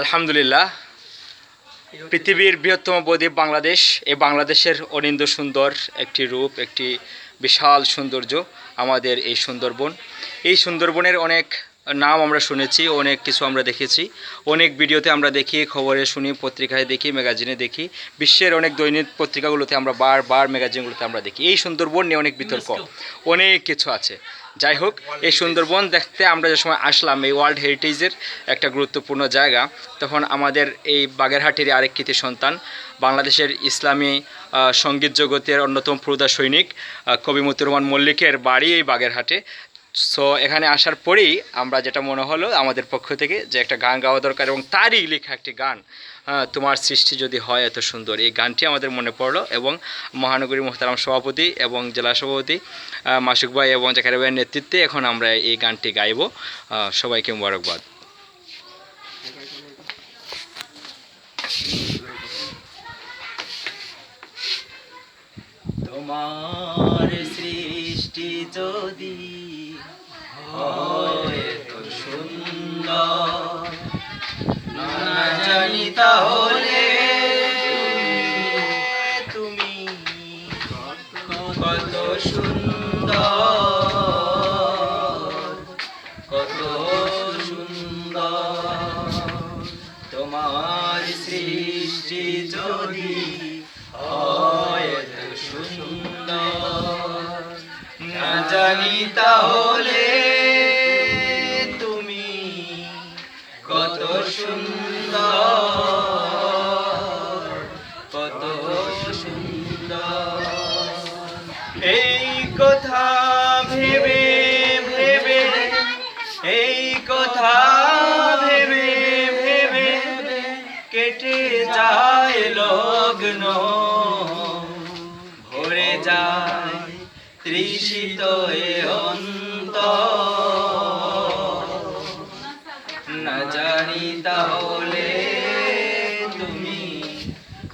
আলহামদুলিল্লাহ পৃথিবীর বৃহত্তম বদ্বীপ বাংলাদেশ এই বাংলাদেশের অনিন্দ সুন্দর একটি রূপ একটি বিশাল সৌন্দর্য আমাদের এই সুন্দরবন। এই সুন্দরবনের অনেক নাম আমরা শুনেছি অনেক কিছু আমরা দেখেছি অনেক ভিডিওতে আমরা দেখি খবরে শুনি পত্রিকায় দেখি ম্যাগাজিনে দেখি বিশ্বের অনেক দৈনিক পত্রিকাগুলোতে আমরা বারবার ম্যাগাজিনগুলোতে আমরা দেখি। এই সুন্দরবন নিয়ে অনেক বিতর্ক অনেক কিছু আছে। যাই হোক, এই সুন্দরবন দেখতে আমরা যে সময় আসলাম, এই ওয়ার্ল্ড হেরিটেজের একটা গুরুত্বপূর্ণ জায়গা, তখন আমাদের এই বাগেরহাটের আরেক কৃতি সন্তান, বাংলাদেশের ইসলামী সংগীত জগতের অন্যতম প্রদা সৈনিক কবি মতিউর মল্লিকের বাড়ি এই বাগেরহাটে। সো এখানে আসার পরেই আমরা যেটা মনে হলো আমাদের পক্ষ থেকে যে একটা গান গাওয়া দরকার এবং তারই লেখা একটি গান তোমার সৃষ্টি যদি হয় এত সুন্দর। এই গানটি আমাদের মনে পড়ল এবং মহানগরী মোহতারাম সভাপতি এবং জেলা সভাপতি মাসুক ভাই এবং জাকারি ভাইয়ের নেতৃত্বে এখন আমরা এই গানটি গাইব। সবাইকে মোবারকবাদ। তোমার সৃষ্টি যদি তাহলে তুমি কত সুন্দর কত সুন্দর তোমার যদি সুন্দর না জানি কত সুন্দর। কত সুন্দর এই কথা ভেবে ভেবে, এই কথা ভেবে ভেবে কেটে যায় লগ্ন। ভরে যায় তৃষিত এ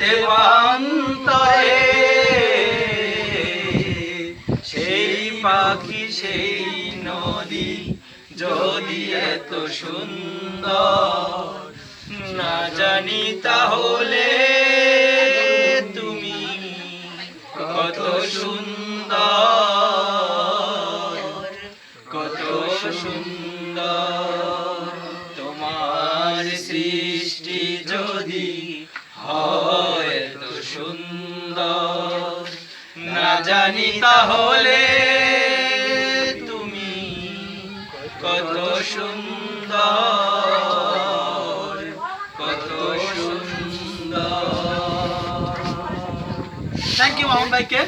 দেবান্তরে সেই পাখি, সেই নদী যদি এত সুন্দর, না জানি তাহলে তুমি কত সুন্দর কত সুন্দর। তোমার সৃষ্টি যদি হয় জানি তাহলে তুমি কত সুন্দর কত সুন্দর। থ্যাংক ইউ মামুন ভাইকে।